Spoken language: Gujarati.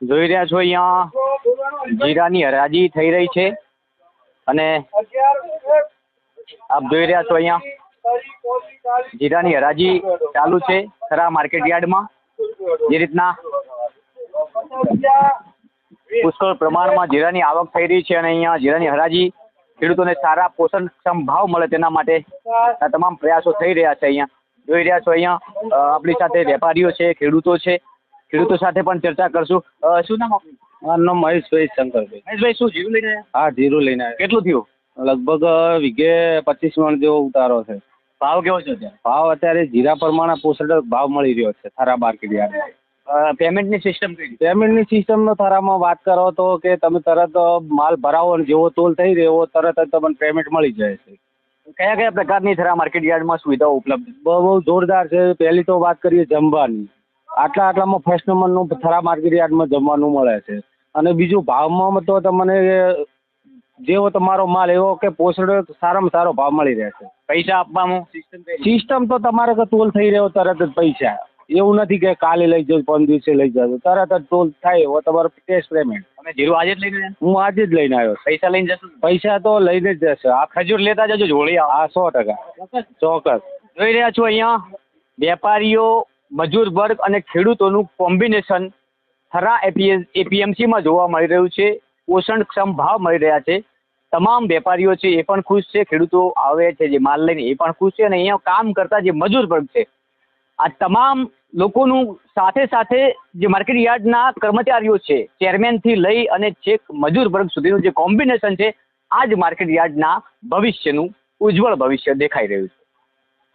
જોઈ રહ્યા છો અહીંયા જીરાની હરાજી થઈ રહી છે અને આપ જોઈ રહ્યા છો અહીંયા જીરાની હરાજી ચાલુ છે ખરા માર્કેટ યાર્ડમાં. જે રીતના પુષ્કળ પ્રમાણમાં જીરાની આવક થઈ રહી છે અને અહીંયા જીરાની હરાજી ખેડૂતોને સારા પોષણક્ષમ ભાવ મળે તેના માટે આ તમામ પ્રયાસો થઈ રહ્યા છે અહીંયા. જોઈ રહ્યા છો અહીંયા આપણી સાથે વેપારીઓ છે, ખેડૂતો છે. ખેડૂતો સાથે પણ ચર્ચા કરશું. શું નામ આપનું? મારું નામ મહેશભાઈ શંકરભાઈ. મહેશભાઈ શું જીરું લઈને આવ્યા? હા જીરું લઈને આવ્યા. કેટલું થયું? લગભગ વીઘે પચીસ મણ જેવો ઉતારો છે. ભાવ કેવો છે અત્યારે? ભાવ અત્યારે જીરા પ્રમાણે પોષણ ભાવ મળી રહ્યો છે થારા માર્કેટ કિલ્યા પેમેન્ટની સિસ્ટમ કઈ પેમેન્ટની સિસ્ટમનો થારામાં વાત કરો તો કે તમે તરત માલ ભરાવો અને જેવો તોલ થઈ રહ્યો તરત જ તમને પેમેન્ટ મળી જાય છે. કયા કયા પ્રકારની થરા માર્કેટ યાર્ડમાં સુવિધાઓ ઉપલબ્ધ? બહુ બહુ જોરદાર છે. પહેલી તો વાત કરીએ જમવાની. આટલા આટલામાં ફર્સ્ટ નંબરનું થરા માર્કેટ યાર્ડમાં જમવાનું મળે છે. અને બીજું ભાવમાં તો તમને જેવો તમારો માલ એવો કે પોષણ સારામાં સારો ભાવ મળી રહેશે પૈસા આપવામાં સિસ્ટમ તો તમારે કે તોલ થઈ રહ્યો તરત જ પૈસા. એવું નથી કે કાલે લઈ જજો પાંચ દિવસે લઈ જજો તરત જ ટોલ થાય એવો તમારો કેશ પેમેન્ટ તમે જીરું આજે જ લઈને હું આજે જ લઈને આવ્યો પૈસા લઈને જશો? પૈસા તો લઈને જ જશે. આ ખજૂર લેતા જજો જોડી આ સો ટકા. ચોક્કસ. જોઈ રહ્યા છો અહીંયા? વેપારીઓ મજૂર વર્ગ અને ખેડૂતોનું કોમ્બિનેશન થરા એપીએસ એપીએમસીમાં જોવા મળી રહ્યું છે. પોષણક્ષમ ભાવ મળી રહ્યા છે. તમામ વેપારીઓ છે એ પણ ખુશ છે. ખેડૂતો આવે છે જે માલ લઈને એ પણ ખુશ છે અને અહીંયા કામ કરતા જે મજૂર વર્ગ છે. આ તમામ લોકોનું સાથે સાથે જે માર્કેટ યાર્ડના કર્મચારીઓ છે, ચેરમેનથી લઈ અને છેક મજૂર વર્ગ સુધીનું જે કોમ્બિનેશન છે, આ જ માર્કેટ યાર્ડના ભવિષ્યનું ઉજ્જવળ ભવિષ્ય દેખાઈ રહ્યું છે.